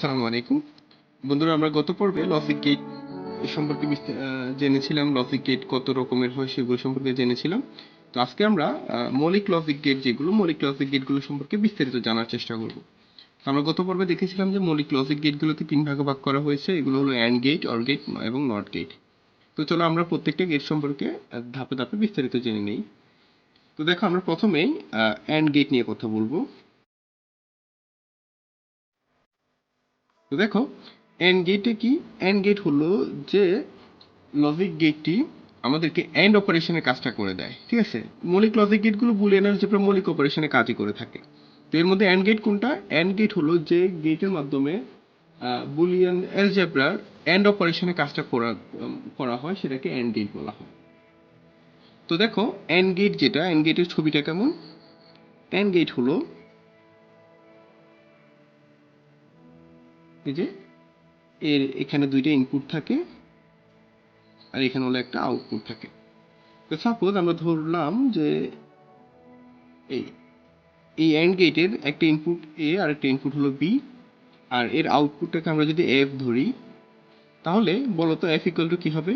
সালামু আলাইকুম। বন্ধুরা, আমরা গত পর্বে লজিক গেট সম্পর্কে জেনেছিলাম। লজিক গেট কত রকমের হয় সেগুলো সম্পর্কে জেনেছিলাম। তো আজকে আমরা মৌলিক লজিক গেট যেগুলো, মৌলিক লজিক গেটগুলো সম্পর্কে বিস্তারিত জানার চেষ্টা করব। আমরা গত পর্বে দেখেছিলাম যে মৌলিক লজিক গেটগুলোকে তিন ভাগে ভাগ করা হয়েছে। এগুলো হলো অ্যান্ড গেট অর গেট এবং নট গেট তো চলো আমরা প্রত্যেকটা গেট সম্পর্কে ধাপে ধাপে বিস্তারিত জেনে নিই। তো দেখো, আমরা প্রথমেই অ্যান্ড গেট নিয়ে কথা বলব। তো দেখো এন্ড গেটে কি? এন্ড গেট হলো যে লজিক গেটটি আমাদেরকে এন্ড অপারেশনের কাজটা করে দেয়, ঠিক আছে? মৌলিক লজিক গেটগুলো বুলিয়ান অ্যালজেব্রা মৌলিক অপারেশনের কাজই করে থাকে। তো এর মধ্যে এন্ড গেট কোনটা? এন্ড গেট হলো যে গেটের মাধ্যমে বুলিয়ান অ্যালজেব্রার এন্ড অপারেশনের কাজটা করা করা হয়, সেটাকে এন্ড গেট বলা হয়। তো দেখো এন্ড গেট যেটা এন্ড গেটের ছবিটা কেমন? এন্ড গেট হলো এই যে এর এখানে দুইটা ইনপুট থাকে আর এখানে হলো একটা আউটপুট থাকে। তো সাপোজ আমরা ধরলাম যে এই এই অ্যান্ড গেটের একটা ইনপুট এ আর একটা ইনপুট হলো বি আর এর আউটপুটটাকে আমরা যদি এফ ধরি, তাহলে বলো তো এফ ইকুয়াল টু কী হবে?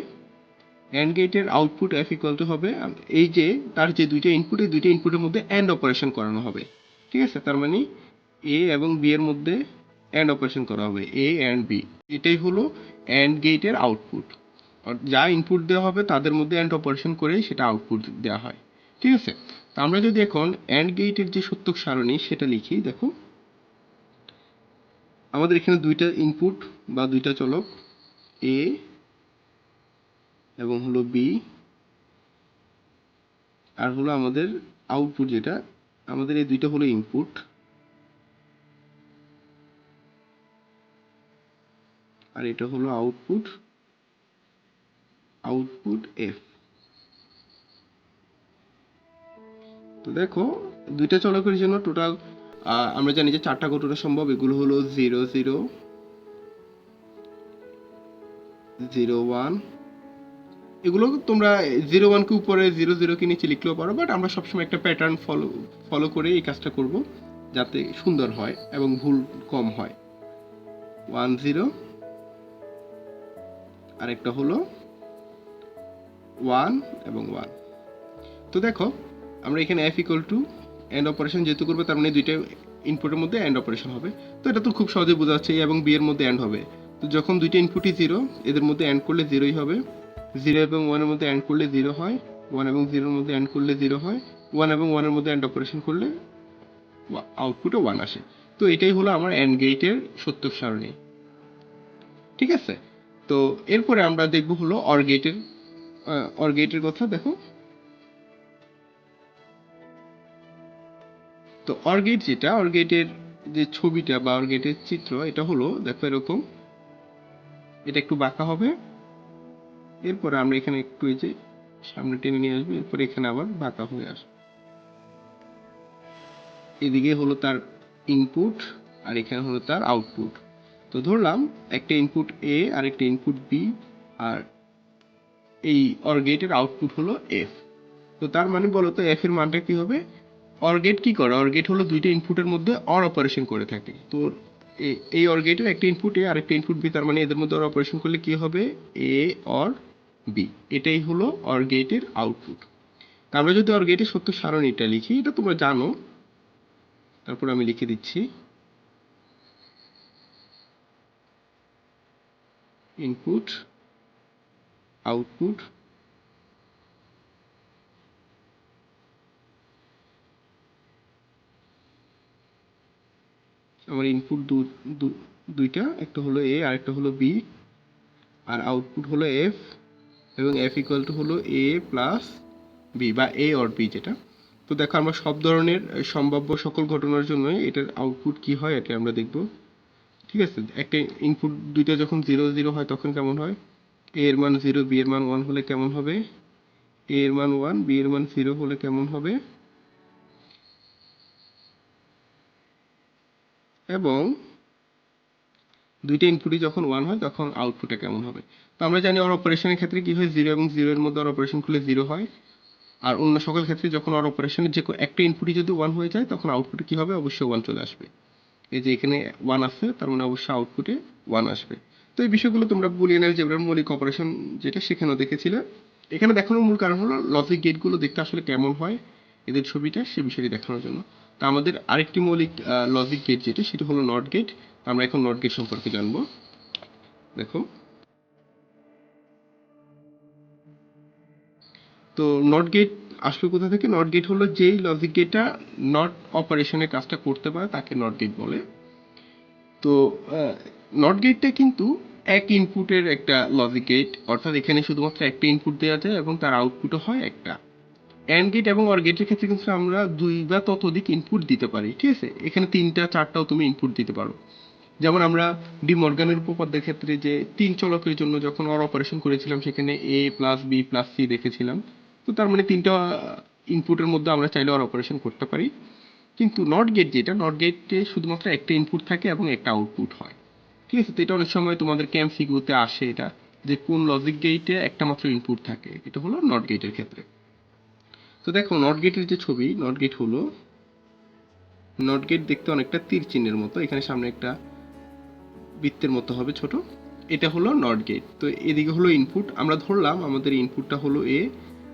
অ্যান্ড গেটের আউটপুট এফ ইকুয়াল টু হবে এই যে, তার যে দুইটা ইনপুট এই দুইটা ইনপুটের মধ্যে অ্যান্ড অপারেশন করানো হবে। ঠিক আছে? তার মানে এ এবং বি এর মধ্যে অ্যান্ড অপারেশন করা হবে এ অ্যান্ড বি এটাই হলো অ্যান্ড গেটের আউটপুট যা ইনপুট দেওয়া হবে, তাদের মধ্যে অ্যান্ড অপারেশন করেই সেটা আউটপুট দেওয়া হয়। ঠিক আছে? তো আমরা যদি এখন অ্যান্ড গেটের যে সত্যক সারণী, সেটা লিখি, দেখো। আমাদের এখানে দুইটা ইনপুট বা দুইটা চলক এ এবং হলো বি আর হলো আমাদের আউটপুট যেটা, আমাদের এই দুইটা হলো ইনপুট আর এটা হলো আউটপুট আউটপুট এফ তো দেখো, দুইটা চলকের জন্য টোটাল আমরা জানি যে চারটা ঘটনা সম্ভব, এগুলো হলো জিরো জিরো জিরো ওয়ান এগুলো তোমরা জিরো ওয়ানকে উপরে জিরো জিরোকে নিচে লিখলেও পারো বাট আমরা সবসময় একটা প্যাটার্ন ফলো ফলো করে এই কাজটা করব, যাতে সুন্দর হয় এবং ভুল কম হয়। ওয়ান জিরো আরেকটা হলো ওয়ান এবং ওয়ান। তো দেখো, আমরা এখানে F equal to and operation যেহেতু করব, তার মানে দুইটা ইনপুটের মধ্যে এন্ড অপারেশন হবে। তো এটা তো খুব সহজে বোঝা যাচ্ছে এবং বি এর মধ্যে এন্ড হবে। তো যখন দুইটা ইনপুটই জিরো এদের মধ্যে অ্যান্ড করলে জিরোই হবে। জিরো এবং ওয়ানের মধ্যে অ্যান্ড করলে জিরো হয়। ওয়ান এবং জিরোর মধ্যে অ্যান্ড করলে জিরো হয়। ওয়ান এবং ওয়ানের মধ্যে অ্যান্ড অপারেশন করলে আউটপুটে ওয়ান আসে। তো এটাই হলো আমার অ্যান্ড গেটের সত্য সারণী। ঠিক আছে? তো এরপরে আমরা দেখব হলো অর গেটের অর গেটের কথা, দেখো। তো অর গেট যেটা অর গেটের যে ছবিটা বা অর গেটের চিত্র, এটা হলো, দেখো এরকম। এটা একটু বাঁকা হবে। এরপরে আমরা এখানে একটু এই যে সামনে টেনে নিয়ে আসব, এরপরে এখানে আবার বাঁকা হয়ে আসবে। এদিকে হলো তার ইনপুট আর এখানে হলো তার আউটপুট তো ধরলাম একটা ইনপুট এ আর একটা ইনপুট বি আর এই অর গেটের আউটপুট হলো এফ তো তার মানে বলো তো এফ এর মানটা কি হবে? অর গেট কি করে? অর হলো দুইটা ইনপুটের মধ্যে অর অপারেশন করে থাকে। তো এই অর একটা ইনপুট এ আর একটা ইনপুট বি তার মানে এদের মধ্যে অর অপারেশন করলে কি হবে? এ অর বি এটাই হলো অর গেটের আউটপুট আমরা যদি অর গেটের সত্য সারণীটা লিখি, এটা তোমরা জানো। তারপর আমি লিখে দিচ্ছি। ইনপুট আউটপুট আমার ইনপুট দুইটা, একটা হলো এ আর একটা হলো বি আর আউটপুট হলো এফ এবং এফ ইকুয়াল টু হলো এ প্লাস বি বা এ অর বি যেটা। তো দেখো, আমরা সব ধরনের সম্ভাব্য সকল ঘটনার জন্য এটার আউটপুট কি হয়, এটা আমরা দেখব। ঠিক আছে, একটা ইনপুট দুইটা যখন জিরো জিরো হয় তখন কেমন হয়? এ এর মান জিরো বি এর মান ওয়ান হলে কেমন হবে? এ এর মান ওয়ান বি এর মান জিরো হলে কেমন হবে? এবং দুইটা ইনপুটই যখন ওয়ান হয় তখন আউটপুটে কেমন হবে? তো আমরা জানি অর অপারেশনের ক্ষেত্রে কি হয়? জিরো এবং জিরো এর মধ্যে অর অপারেশন করলে জিরো হয়। আর অন্য সকল ক্ষেত্রে যখন অর অপারেশনের যে একটা ইনপুটই যদি ওয়ান হয়ে যায় তখন আউটপুটে কি হবে? অবশ্যই ওয়ান চলে আসবে। এই যে এখানে ওয়ান আছে, তার মানে অবশ্যই আউটপুটে ওয়ান আসবে। তো এই বিষয়গুলো তোমরা বুলিয়ান অ্যালজেব্রার মৌলিক অপারেশন যেটা সেখানেও দেখেছিলে। এখানে দেখানোর মূল কারণ হলো লজিক গেটগুলো দেখতে আসলে কেমন হয় এদের ছবিটা সে বিষয়টি দেখানোর জন্য। তো আমাদের আরেকটি মৌলিক লজিক গেট যেটা, সেটা হলো নট গেট আমরা এখন নট গেট সম্পর্কে জানব। দেখো। তো নট গেট আসলে কোথা থেকে? নট গেট হলো যেই লজিক গেটটা নট অপারেশনের কাজটা করতে পারে, তাকে নট গেট বলে। তো নট গেটটা কিন্তু এক ইনপুটের একটা লজিক গেট অর্থাৎ এখানে শুধুমাত্র একটা ইনপুট দেওয়া যায় এবং তার আউটপুটও হয় একটা। অ্যান্ড গেট এবং অর গেটের ক্ষেত্রে কিন্তু আমরা দুই বা ততোধিক ইনপুট দিতে পারি, ঠিক আছে? এখানে তিনটা, চারটাও তুমি ইনপুট দিতে পারো। যেমন আমরা ডি মর্গানের উপপাদ্যের ক্ষেত্রে যে তিন চলকের জন্য যখন অর অপারেশন করেছিলাম, সেখানে A plus B plus C দেখেছিলাম। তো তার মানে তিনটা ইনপুটের মধ্যে আমরা চাইলে আর অপারেশন করতে পারি। কিন্তু নট গেট যেটা নট গেটে শুধুমাত্র একটা ইনপুট থাকে এবং একটা আউটপুট হয়। ঠিক আছে? তো এটা অনেক সময় তোমাদের ক্যাম্প সিগুতে আসে এটা, যে কোন লজিক গেটে একটা মাত্র ইনপুট থাকে। এটা হলো নট গেটের ক্ষেত্রে। তো দেখো নট গেটের যে ছবি নট গেট হলো নট গেট দেখতে অনেকটা তীর চিহ্নের মতো। এখানে সামনে একটা বৃত্তের মতো হবে ছোট। এটা হলো নট গেট তো এদিকে হলো ইনপুট আমরা ধরলাম, আমাদের ইনপুটটা হলো এ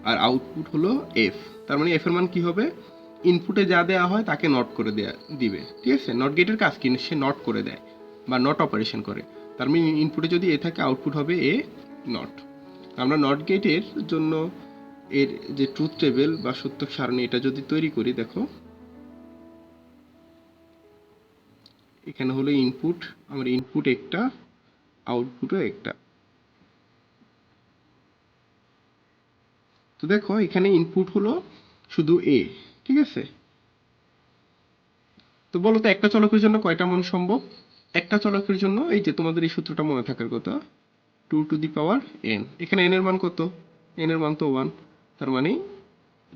আর আউটপুট হলো এফ তার মানে এফ এর মান কি হবে? ইনপুটে যা দেওয়া হয় তাকে নট করে দেয়া, দিবে। ঠিক আছে? নট গেটের কাজ কি? সে নট করে দেয় বা নট অপারেশন করে। তার মানে ইনপুটে যদি এ থাকে আউটপুট হবে এ নট আমরা নট গেটের জন্য এর যে ট্রুথ টেবিল বা সত্য সারণী, এটা যদি তৈরি করি, দেখো। এখানে হলো ইনপুট আমার ইনপুট একটা আউটপুটও একটা। তো দেখো, এখানে ইনপুট হলো শুধু এ ঠিক আছে? তো বলো তো, একটা চলকের জন্য কয়টা মান সম্ভব? একটা চলকের জন্য, এই যে তোমাদের এই সূত্রটা মনে থাকার কথা two to the power N এখানে এন এর মান কত? এন এর মান তো ওয়ান তার মানে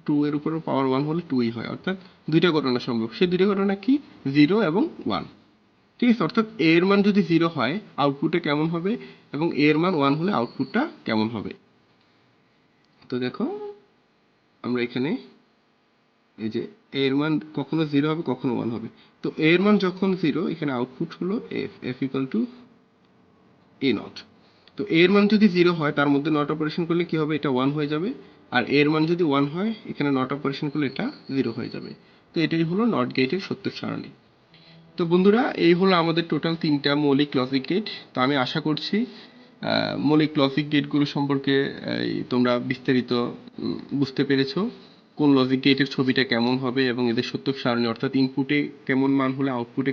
টু এর উপরে পাওয়ার ওয়ান হলে টুই হয়, অর্থাৎ দুইটা ঘটনা সম্ভব। সেই দুইটা ঘটনা কি? জিরো এবং ওয়ান ঠিক আছে? অর্থাৎ এর মান যদি জিরো হয় আউটপুটে কেমন হবে? এবং এর মান ওয়ান হলে আউটপুটটা কেমন হবে? তো দেখো, আমরা এখানে এই যে এর মান কখনো জিরো হবে, কখনো ওয়ান হবে। তো এর মান যখন জিরো এখানে আউটপুট হলো F F equal to A not তো এর মান যদি জিরো হয়, তার মধ্যে নট অপারেশন করলে কি হবে? এটা ওয়ান হয়ে যাবে। আর এর মান যদি ওয়ান হয়, এখানে নট অপারেশন করলে এটা জিরো হয়ে যাবে। তো এটাই হলো নট গেটের সত্য সারণী। তো বন্ধুরা, এই হলো আমাদের টোটাল তিনটা মৌলিক লজিক গেট তো আমি আশা করছি মৌলিক লজিক গেটগুলো সম্পর্কে তোমরা বিস্তারিত বুঝতে পেরেছ কোন লজিক গেটের ছবিটা কেমন হবে এবং এদের সত্য সারণী অর্থাৎ ইনপুটে কেমন মান হলে আউটপুটে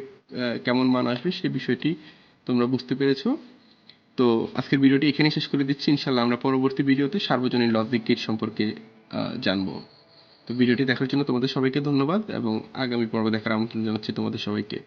কেমন মান আসবে সে বিষয়টি তোমরা বুঝতে পেরেছ। তো আজকের ভিডিওটি এখানেই শেষ করে দিচ্ছি। ইনশাল্লাহ আমরা পরবর্তী ভিডিওতে সার্বজনীন লজিক গেট সম্পর্কে জানব। তো ভিডিওটি দেখার জন্য তোমাদের সবাইকে ধন্যবাদ এবং আগামী পর্ব দেখার আমন্ত্রণ জানাচ্ছি তোমাদের সবাইকে।